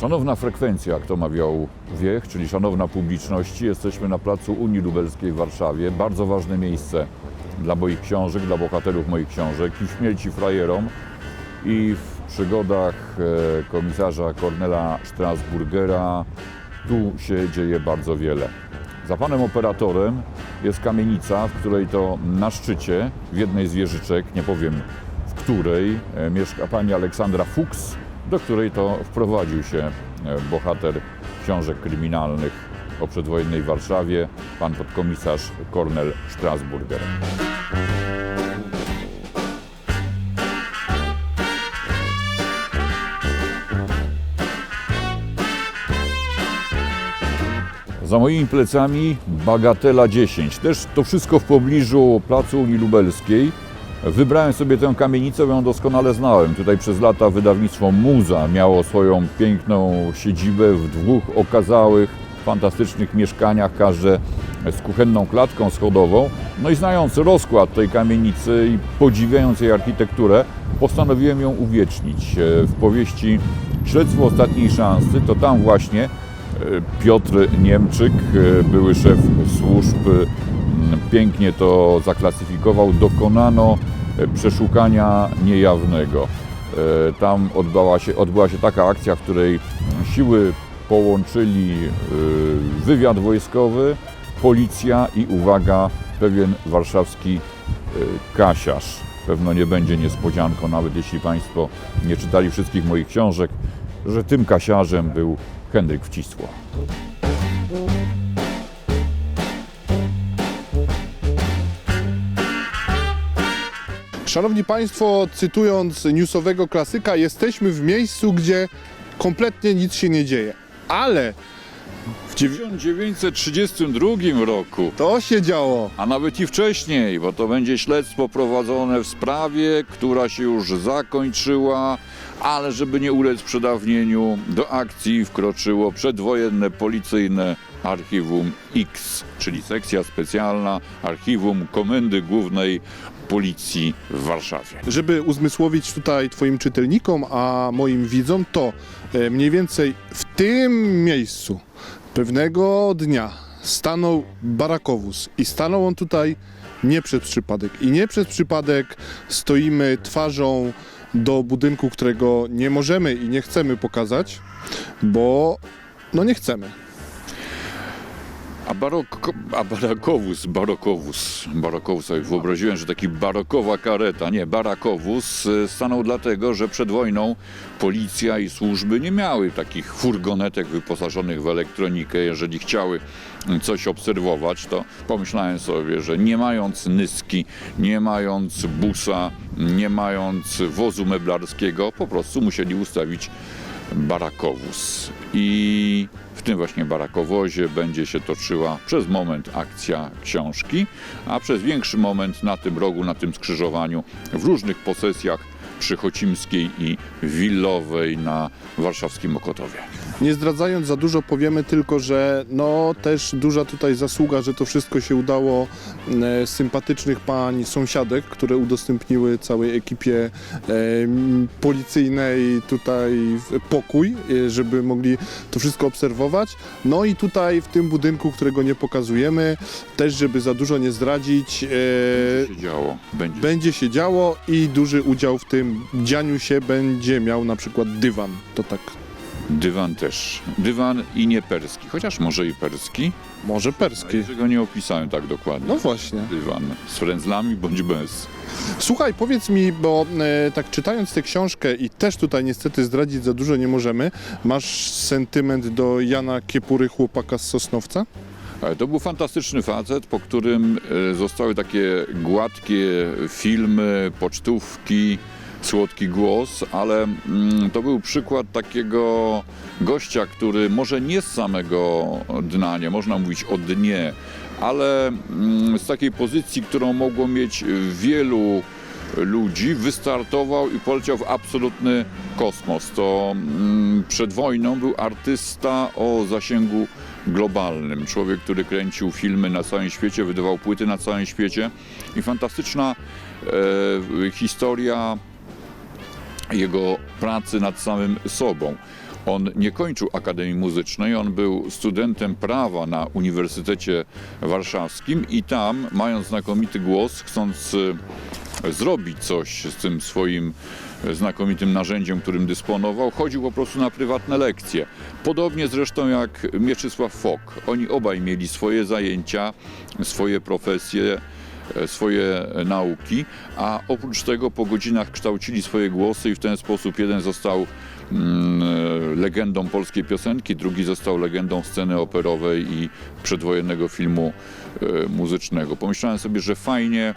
Szanowna frekwencja, jak to mawiał Wiech, czyli szanowna publiczności, jesteśmy na placu Unii Lubelskiej w Warszawie. Bardzo ważne miejsce dla moich książek, dla bohaterów moich książek i śmierci frajerom i w przygodach e, komisarza Kornela Strasburgera. Tu się dzieje bardzo wiele. Za panem operatorem jest kamienica, w której to na szczycie, w jednej z wieżyczek, nie powiem w której, e, mieszka pani Aleksandra Fuchs, do której to wprowadził się e, bohater książek kryminalnych o przedwojennej Warszawie, pan podkomisarz Kornel Strasburger. Za moimi plecami Bagatela 10. Też to wszystko w pobliżu Placu Unii Lubelskiej. Wybrałem sobie tę kamienicę, bo ją doskonale znałem. Tutaj przez lata wydawnictwo Muza miało swoją piękną siedzibę w dwóch okazałych, fantastycznych mieszkaniach, każde z kuchenną klatką schodową. No i znając rozkład tej kamienicy i podziwiając jej architekturę, postanowiłem ją uwiecznić. E, W powieści Śledztwo ostatniej szansy to tam właśnie e, Piotr Niemczyk, e, były szef służb, pięknie to zaklasyfikował. Dokonano e, przeszukania niejawnego. E, Tam odbyła się, odbyła się taka akcja, w której siły połączyli e, wywiad wojskowy, policja i uwaga, pewien warszawski kasiarz. Pewno nie będzie niespodzianką, nawet jeśli Państwo nie czytali wszystkich moich książek, że tym kasiarzem był Henryk Wcisło. Szanowni Państwo, cytując newsowego klasyka, jesteśmy w miejscu, gdzie kompletnie nic się nie dzieje. Ale W 1932 roku, to się działo. a nawet i wcześniej, bo to będzie śledztwo prowadzone w sprawie, która się już zakończyła, ale żeby nie ulec przedawnieniu, do akcji wkroczyło przedwojenne policyjne Archiwum X, czyli sekcja specjalna Archiwum Komendy Głównej Policji w Warszawie. Żeby uzmysłowić tutaj Twoim czytelnikom, a moim widzom, to e, mniej więcej w tym miejscu pewnego dnia stanął barakowóz i stanął on tutaj nie przez przypadek. I nie przez przypadek stoimy twarzą do budynku, którego nie możemy i nie chcemy pokazać, bo no nie chcemy. A, barok, a barakowóz, barokowóz, barokowóz sobie wyobraziłem, że taki barokowa kareta, nie, barakowóz e, stanął dlatego, że przed wojną policja i służby nie miały takich furgonetek wyposażonych w elektronikę. Jeżeli chciały coś obserwować, to pomyślałem sobie, że nie mając nyski, nie mając busa, nie mając wozu meblarskiego, po prostu musieli ustawić barakowóz. I tym właśnie barakowozie będzie się toczyła przez moment akcja książki, a przez większy moment na tym rogu, na tym skrzyżowaniu, w różnych posesjach przy Chocimskiej i Willowej na warszawskim Mokotowie. Nie zdradzając za dużo, powiemy tylko, że no też duża tutaj zasługa, że to wszystko się udało e, sympatycznych pań sąsiadek, które udostępniły całej ekipie e, policyjnej tutaj pokój, e, żeby mogli to wszystko obserwować. No i tutaj w tym budynku, którego nie pokazujemy, też żeby za dużo nie zdradzić, e, się działo. Będzie. będzie się działo i duży udział w tym dzianiu się będzie miał na przykład dywan. To tak Dywan też. Dywan i nie perski, chociaż może i perski. może perski. Ale go nie opisałem tak dokładnie. No właśnie. Dywan z frędzlami bądź bez. Słuchaj, powiedz mi, bo e, tak czytając tę książkę i też tutaj niestety zdradzić za dużo nie możemy, masz sentyment do Jana Kiepury, chłopaka z Sosnowca? Ale To był fantastyczny facet, po którym e, zostały takie gładkie filmy, pocztówki, słodki głos, ale mm, to był przykład takiego gościa, który może nie z samego dna, nie można mówić o dnie, ale mm, z takiej pozycji, którą mogło mieć wielu ludzi, wystartował i poleciał w absolutny kosmos. To mm, przed wojną był artysta o zasięgu globalnym. Człowiek, który kręcił filmy na całym świecie, wydawał płyty na całym świecie i fantastyczna e, historia jego pracy nad samym sobą. On nie kończył Akademii Muzycznej, on był studentem prawa na Uniwersytecie Warszawskim i tam, mając znakomity głos, chcąc e, zrobić coś z tym swoim e, znakomitym narzędziem, którym dysponował, chodził po prostu na prywatne lekcje. Podobnie zresztą jak Mieczysław Fok. Oni obaj mieli swoje zajęcia, swoje profesje, swoje e, nauki, a oprócz tego po godzinach kształcili swoje głosy i w ten sposób jeden został mm, e, legendą polskiej piosenki, drugi został legendą sceny operowej i przedwojennego filmu e, muzycznego. Pomyślałem sobie, że fajnie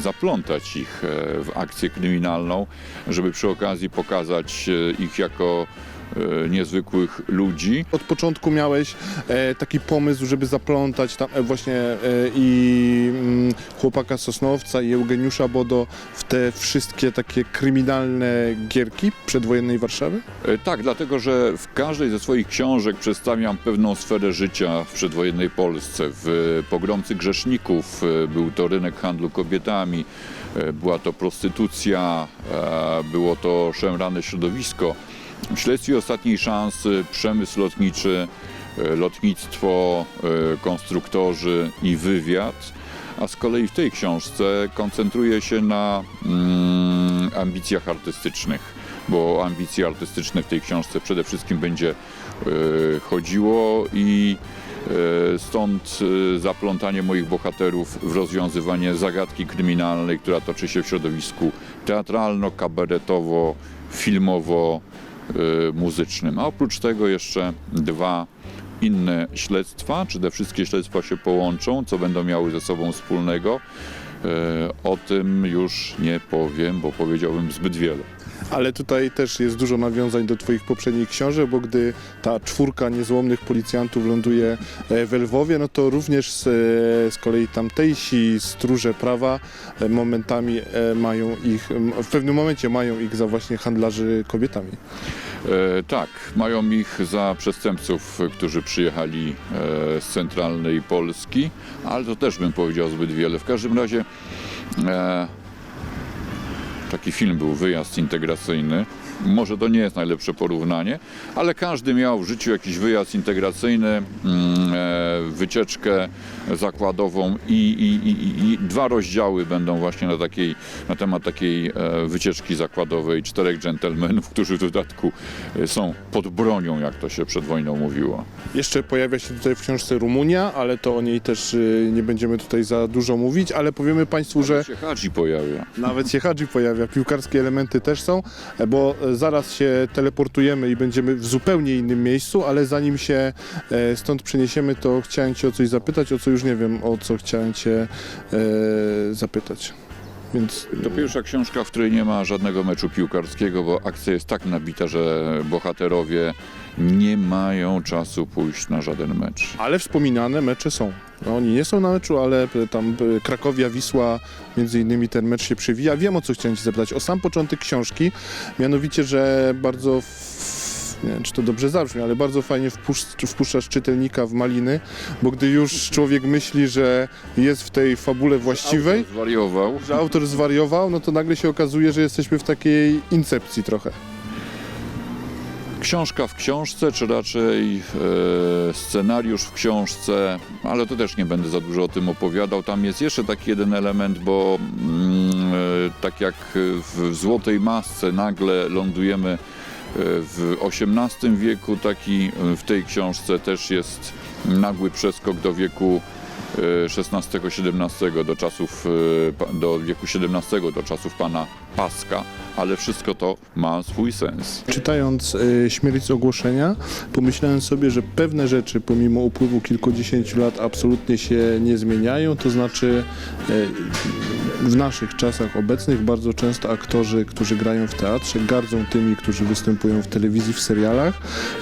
zaplątać ich e, w akcję kryminalną, żeby przy okazji pokazać e, ich jako e, niezwykłych ludzi. Od początku miałeś e, taki pomysł, żeby zaplątać tam e, właśnie e, i mm, chłopaka Sosnowca i Eugeniusza Bodo w te wszystkie takie kryminalne gierki przedwojennej Warszawy? E, Tak, dlatego że w każdej ze swoich książek przedstawiam pewną sferę życia w przedwojennej Polsce. W Pogromcy Grzeszników e, był to rynek handlu kobietami, e, była to prostytucja, e, było to szemrane środowisko. Śledztwie ostatniej szansy przemysł lotniczy, e, lotnictwo, e, konstruktorzy i wywiad. A z kolei w tej książce koncentruję się na mm, ambicjach artystycznych, bo ambicje artystyczne w tej książce przede wszystkim będzie e, chodziło i e, stąd e, zaplątanie moich bohaterów w rozwiązywanie zagadki kryminalnej, która toczy się w środowisku teatralno, kabaretowo, filmowo-muzycznym. A oprócz tego jeszcze dwa inne śledztwa, czy te wszystkie śledztwa się połączą, co będą miały ze sobą wspólnego. E, O tym już nie powiem, bo powiedziałbym zbyt wiele. Ale tutaj też jest dużo nawiązań do Twoich poprzednich książek, bo gdy ta czwórka niezłomnych policjantów ląduje e, w Lwowie, no to również z, e, z kolei tamtejsi stróże prawa e, momentami mają ich, w pewnym momencie mają ich za właśnie handlarzy kobietami. E, tak, mają ich za przestępców, którzy przyjechali e, z centralnej Polski, ale to też bym powiedział zbyt wiele. W każdym razie e, taki film był Wyjazd integracyjny. Może to nie jest najlepsze porównanie, ale każdy miał w życiu jakiś wyjazd integracyjny, mm, wycieczkę zakładową i, i, i, i dwa rozdziały będą właśnie na, takiej, na temat takiej e, wycieczki zakładowej czterech dżentelmenów, którzy w dodatku e, są pod bronią, jak to się przed wojną mówiło. Jeszcze pojawia się tutaj w książce Rumunia, ale to o niej też nie będziemy tutaj za dużo mówić, ale powiemy Państwu, że się Hadzi pojawia. Nawet się Hadzi pojawia, piłkarskie elementy też są, e, bo e, zaraz się teleportujemy i będziemy w zupełnie innym miejscu, ale zanim się e, stąd przeniesiemy, to chciałem Cię o coś zapytać, o co już nie wiem, o co chciałem Cię e, zapytać. Więc To pierwsza książka, w której nie ma żadnego meczu piłkarskiego, bo akcja jest tak nabita, że bohaterowie nie mają czasu pójść na żaden mecz. Ale wspominane mecze są. No, oni nie są na meczu, ale e, tam e, Krakowia, Wisła, między innymi ten mecz się przewija. Wiem o co chciałem Ci zapytać. O sam początek książki, mianowicie, że bardzo. Nie wiem czy to dobrze zabrzmi, ale bardzo fajnie wpusz- wpuszczasz czytelnika w maliny, bo gdy już człowiek myśli, że jest w tej fabule właściwej, Autor Zwariował. że autor zwariował, no to nagle się okazuje, że jesteśmy w takiej incepcji trochę. Książka w książce, czy raczej e, scenariusz w książce, ale to też nie będę za dużo o tym opowiadał. Tam jest jeszcze taki jeden element, bo mm, e, tak jak w Złotej Masce nagle lądujemy w XVIII wieku, taki e, w tej książce też jest nagły przeskok do wieku XVI-XVII, do czasów, e, do wieku XVII, do czasów pana Paska, ale wszystko to ma swój sens. Czytając y, Śmierć z ogłoszenia, pomyślałem sobie, że pewne rzeczy pomimo upływu kilkudziesięciu lat absolutnie się nie zmieniają, to znaczy y, w naszych czasach obecnych bardzo często aktorzy, którzy grają w teatrze, gardzą tymi, którzy występują w telewizji, w serialach,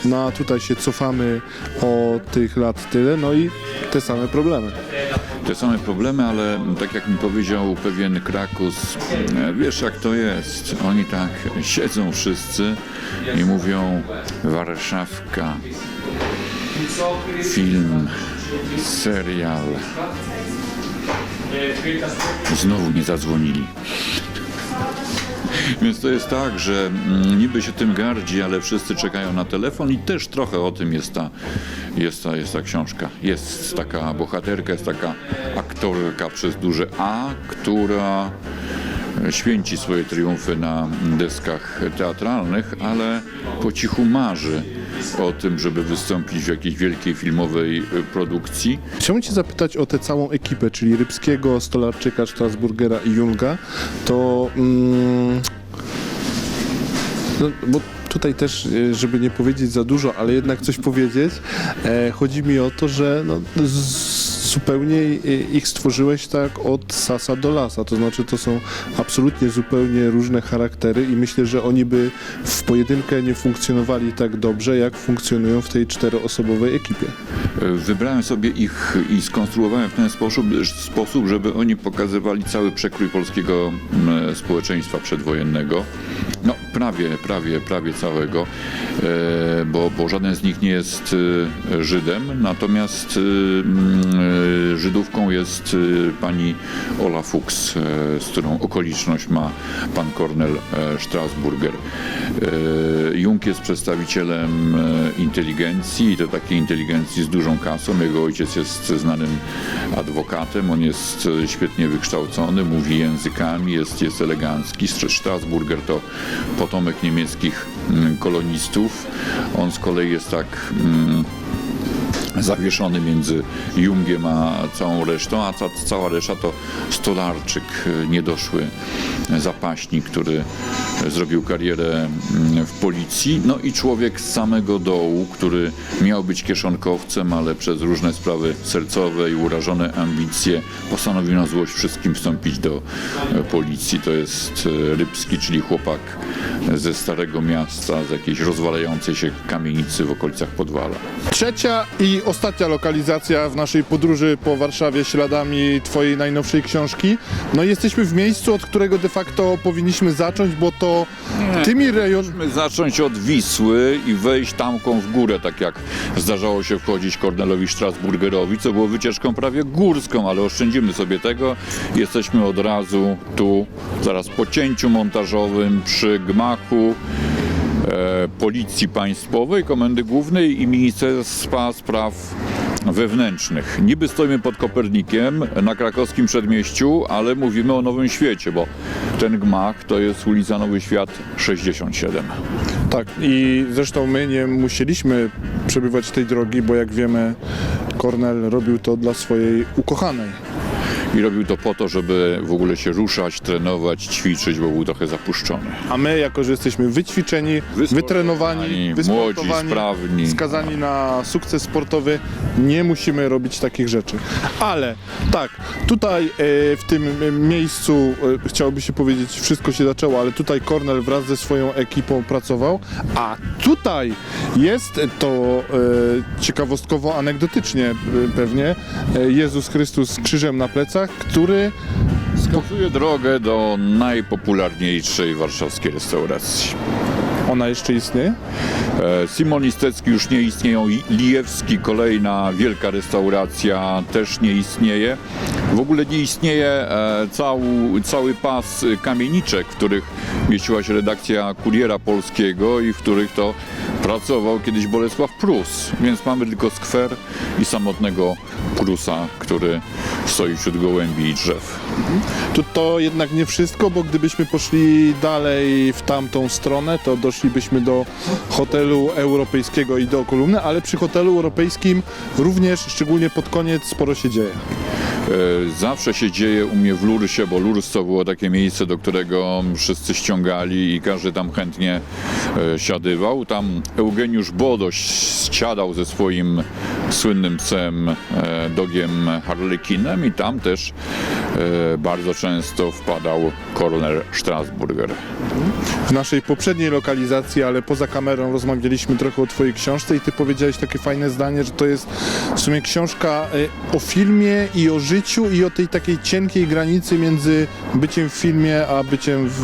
no a tutaj się cofamy o tych lat tyle, no i te same problemy. te same problemy, ale tak jak mi powiedział pewien Krakus, wiesz jak to jest, oni tak siedzą wszyscy i mówią Warszawka, film, serial. Znowu nie zadzwonili. Więc to jest tak, że mm, niby się tym gardzi, ale wszyscy czekają na telefon i też trochę o tym jest ta, jest ta, jest ta książka. Jest taka bohaterka, jest taka aktorka przez duże A, która święci swoje triumfy na deskach teatralnych, ale po cichu marzy o tym, żeby wystąpić w jakiejś wielkiej filmowej y, produkcji. Chciałbym Cię zapytać o tę całą ekipę, czyli Rybskiego, Stolarczyka, Strasburgera i Junga. To. Mm, no, bo tutaj też, e, żeby nie powiedzieć za dużo, ale jednak coś powiedzieć, e, chodzi mi o to, że no, z, zupełnie e, ich stworzyłeś tak od sasa do lasa. To znaczy, to są absolutnie zupełnie różne charaktery i myślę, że oni by w pojedynkę nie funkcjonowali tak dobrze, jak funkcjonują w tej czteroosobowej ekipie. Wybrałem sobie ich i skonstruowałem w ten sposób, sposób żeby oni pokazywali cały przekrój polskiego mm, społeczeństwa przedwojennego. No, prawie, prawie, prawie całego, e, bo, bo żaden z nich nie jest e, Żydem, natomiast e, mm, e, Żydówką jest e, pani Ola Fuchs, e, z którą okoliczność ma pan Kornel e, Strasburger. E, Jung jest przedstawicielem e, inteligencji i to takiej inteligencji z dużą kasą. Jego ojciec jest znanym adwokatem, on jest e, świetnie wykształcony, mówi językami, jest, jest elegancki. Str- Strasburger to potomek niemieckich mm, On z kolei jest tak mm, zawieszony między Jungiem a całą resztą, a ta cała reszta to stolarczyk, niedoszły zapaśnik, który zrobił karierę mm, w policji, no i człowiek z samego dołu, który miał być kieszonkowcem, ale przez różne sprawy sercowe i urażone ambicje postanowił na złość wszystkim wstąpić do e, policji. To jest e, Rybski, czyli chłopak ze Starego Miasta, z jakiejś rozwalającej się kamienicy w okolicach Podwala. Trzecia i ostatnia lokalizacja w naszej podróży po Warszawie śladami Twojej najnowszej książki. No i jesteśmy w miejscu, od którego de facto powinniśmy zacząć, bo to tymi rejon... Musimy zacząć od Wisły i wejść tamką w górę, tak jak zdarzało się wchodzić Kornelowi Strasburgerowi, co było wycieczką prawie górską, ale oszczędzimy sobie tego. Jesteśmy od razu tu, zaraz po cięciu montażowym przy gmachu Policji Państwowej, Komendy Głównej i Ministerstwa Spraw Wewnętrznych. Niby stoimy pod Kopernikiem na krakowskim przedmieściu, ale mówimy o Nowym Świecie, bo ten gmach to jest ulica Nowy Świat 67. Tak, i zresztą my nie musieliśmy przebywać tej drogi, bo jak wiemy, Kornel robił to dla swojej ukochanej. I robił to po to, żeby w ogóle się ruszać, trenować, ćwiczyć, bo był trochę zapuszczony. A my, jako że jesteśmy wyćwiczeni, wytrenowani, młodzi, sprawni. skazani na sukces sportowy, nie musimy robić takich rzeczy. Ale tak, tutaj e, w tym miejscu e, chciałoby się powiedzieć, wszystko się zaczęło, ale tutaj Kornel wraz ze swoją ekipą pracował, a tutaj jest to e, ciekawostkowo, anegdotycznie e, pewnie, e, Jezus Chrystus z krzyżem na plecach, który Wskazuje drogę do najpopularniejszej warszawskiej restauracji. ona jeszcze istnieje. E, Simon Istecki już nie istnieją, Lijewski, kolejna wielka restauracja, też nie istnieje. W ogóle nie istnieje e, cały, cały pas kamieniczek, w których mieściła się redakcja Kuriera Polskiego i w których to pracował kiedyś Bolesław Prus. Więc mamy tylko skwer i samotnego Prusa, który stoi wśród gołębi i drzew. Tu to jednak nie wszystko, bo gdybyśmy poszli dalej w tamtą stronę, to doszlibyśmy do hotelu europejskiego i do kolumny, ale przy hotelu europejskim również, szczególnie pod koniec, sporo się dzieje. E, Zawsze się dzieje u mnie w Lursie, bo Lurs to było takie miejsce, do którego wszyscy ściągali i każdy tam chętnie e, siadywał. Tam Eugeniusz Bodoś siadał ze swoim słynnym psem e, dogiem Harlekinem i tam też e, bardzo często wpadał Kornel Strasburger. W naszej poprzedniej lokalizacji, ale poza kamerą rozmawialiśmy trochę o twojej książce i ty powiedziałeś takie fajne zdanie, że to jest w sumie książka e, o filmie i o życiu i o tej takiej cienkiej granicy między byciem w filmie, a byciem w,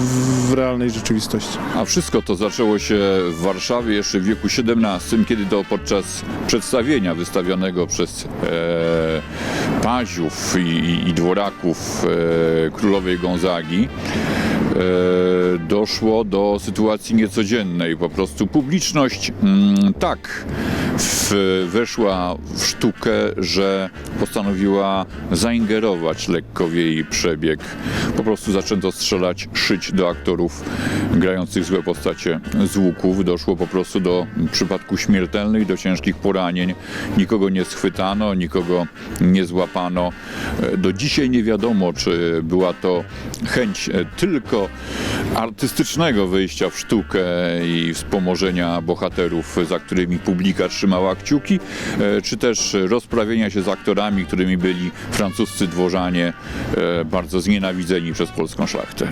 w realnej rzeczywistości. A wszystko to zaczęło się w Warszawie jeszcze w wieku XVII, kiedy to podczas przedstawienia wystawionego przez e, paziów i, i dworaków e, królowej Gonzagi doszło do sytuacji niecodziennej. Po prostu publiczność mm, tak w, weszła w sztukę, że postanowiła zaingerować lekko w jej przebieg. Po prostu zaczęto strzelać, szyć do aktorów grających złe postacie z łuków. Doszło po prostu do przypadku śmiertelnych, do ciężkich poranień. Nikogo nie schwytano, nikogo nie złapano. E, Do dzisiaj nie wiadomo, czy była to chęć e, artystycznego wyjścia w sztukę i wspomożenia bohaterów, za którymi publika trzymała kciuki, e, czy też rozprawienia się z aktorami, którymi byli francuscy dworzanie, e, bardzo znienawidzeni przez polską szlachtę.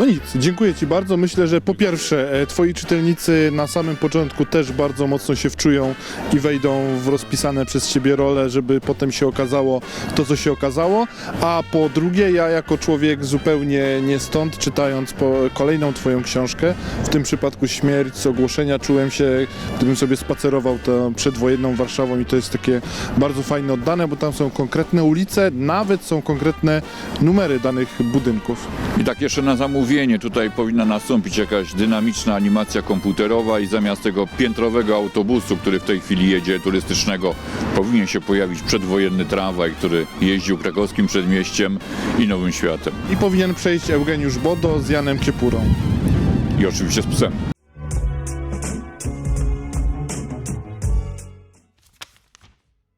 No nic, dziękuję Ci bardzo. Myślę, że po pierwsze, e, Twoi czytelnicy na samym początku też bardzo mocno się wczują i wejdą w rozpisane przez Ciebie role, żeby potem się okazało to, co się okazało. A po drugie, ja jako człowiek zupełnie nie stąd, czytając kolejną Twoją książkę, w tym przypadku Śmierć z ogłoszenia, czułem się, gdybym sobie spacerował tą przedwojenną Warszawą i to jest takie bardzo fajnie oddane, bo tam są konkretne ulice, nawet są konkretne numery danych budynków. I tak jeszcze na zamówienie tutaj powinna nastąpić jakaś dynamiczna animacja komputerowa i zamiast tego piętrowego autobusu, który w tej chwili jedzie turystycznego, powinien się pojawić przedwojenny tramwaj, który jeździł krakowskim przedmieściem i Nowym Światem. I powinien przejść Eugeniusz Bodo z Janem Ciepurą. I oczywiście z psem.